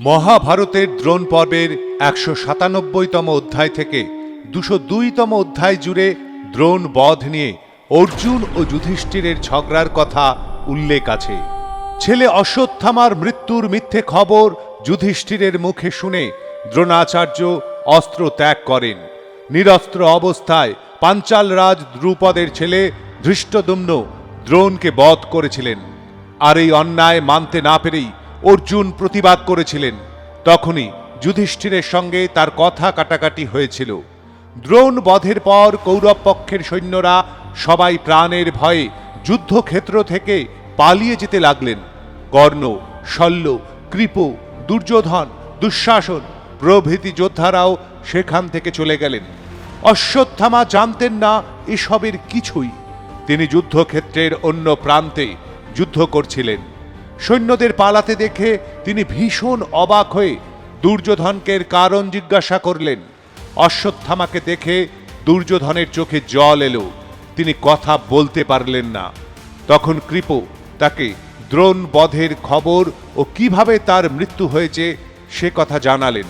মহাভারতের দ্রোণ পর্বের একশো সাতানব্বইতম অধ্যায় থেকে দুশো দুইতম অধ্যায় জুড়ে দ্রোণ বধ নিয়ে অর্জুন ও যুধিষ্ঠিরের ঝগড়ার কথা উল্লেখ আছে। ছেলে অশ্বত্থামার মৃত্যুর মিথ্যে খবর যুধিষ্ঠিরের মুখে শুনে দ্রোণাচার্য অস্ত্র ত্যাগ করেন। নিরস্ত্র অবস্থায় পাঞ্চাল রাজ দ্রুপদের ছেলে ধৃষ্টদুম্ন দ্রোণকে বধ করেছিলেন। আর এই অন্যায় মানতে না পেরেই অর্জুন প্রতিবাদ করেছিলেন। তখনই যুধিষ্ঠিরের সঙ্গে তার কথা কাটাকাটি হয়েছিল। দ্রোণ বধের পর কৌরব পক্ষের সৈন্যরা সবাই প্রাণের ভয়ে যুদ্ধক্ষেত্র থেকে পালিয়ে যেতে লাগলেন। কর্ণ, শল্য, কৃপ, দুর্যোধন, দুঃশাসন প্রভৃতি যোদ্ধারাও সেখান থেকে চলে গেলেন। অশ্বত্থামা জানতেন না এসবের কিছুই। তিনি যুদ্ধক্ষেত্রের অন্য প্রান্তে যুদ্ধ করছিলেন। সৈন্যদের পালাতে দেখে তিনি ভীষণ অবাক হয়ে দুর্যোধনকে কারণ জিজ্ঞাসা করলেন। অশ্বত্থামাকে দেখে দুর্যোধনের চোখে জল এলো। তিনি কথা বলতে পারলেন না। তখন কৃপ তাকে দ্রোণ বধের খবর ও কীভাবে তার মৃত্যু হয়েছে সে কথা জানালেন।